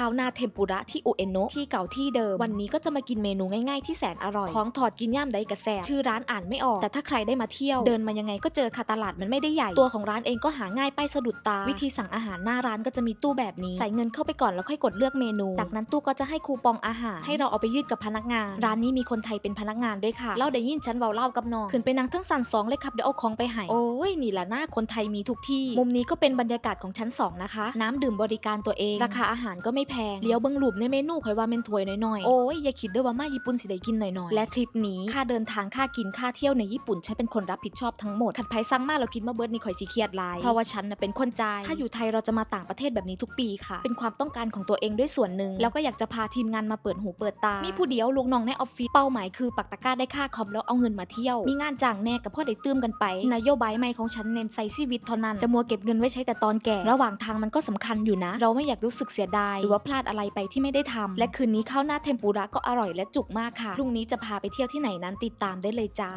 ข้าวหน้าเทมปุระที่อุเอโนะที่เก่าที่เดิม วันนี้ก็จะมากินเมนูง่ายๆที่แสนอร่อย ของถอดกินย่ามใดกระแสชื่อร้านอ่านไม่ออก แต่ถ้าใครได้มาเที่ยว เดินมายังไงก็เจอค่ะตลาดมันไม่ได้ใหญ่ ตัวของร้านเองก็หาง่ายไปสะดุดตา วิธีสั่งอาหารหน้าร้านก็จะมีตู้แบบนี้ ใส่เงินเข้าไปก่อนแล้วค่อยกดเลือกเมนู จากนั้นตู้ก็จะให้คูปองอาหาร ให้เราเอาไปยื่นกับพนักงาน ร้านนี้มีคนไทยเป็นพนักงานด้วยค่ะเล่าได้ยินฉันเบาเล่ากับน้องขึ้นไปนั่งทั้งสันสองเลยครับเดี๋ยวเอาของไปให้โอ้ยนี่แหละหน้าคนไทยมีทุกที่ มุมนี้ก็เป็นบรรยากาศของชั้นสองนะคะ น้ำดื่มบริการตัวเอง ราคาอาหารก็ไม่แพงเลี้ยวเบิ้งหลุมในเมนูคอยว่าเมนถวยน้อยๆ โอ้ยอย่าคิดด้วยว่ามาญี่ปุ่นสิได้กินหน่อยๆ และทริปนี้ค่าเดินทางค่ากินค่าเที่ยวในญี่ปุ่นฉันเป็นคนรับผิดชอบทั้งหมดขัดไผสั่งมาเรากินมาเบิร์ดนี่คอยสิเครียดหลายเพราะว่าฉันน่ะเป็นคนจ่ายถ้าอยู่ไทยเราจะมาต่างประเทศแบบนี้ทุกปีค่ะ เป็นความต้องการของตัวเองด้วยส่วนหนึ่งแล้วก็อยากจะพาทีมงานมาเปิดหูเปิดตา มีผู้เดียวลูกน้องในออฟฟิศเป้าหมายคือปักตะกร้าได้ค่าคอมแล้วเอาเงินมาเที่ยว มีงานจ้างแน่กับพ่อได้ตื้มกันไปนโยบายใหม่ของฉันเน้นใส่ชีวิตเท่านั้นจะมัวเก็บเงินไว้ใช้แต่ตอนแก่ ระหว่างทางมันก็สำคัญอยู่นะ เราไม่อยากรู้สึกเสียดายหรือว่าพลาดอะไรไปที่ไม่ได้ทำและคืนนี้ข้าวหน้าเทมปุระก็อร่อยและจุกมากค่ะพรุ่งนี้จะพาไปเที่ยวที่ไหนนั้นติดตามได้เลยจ้า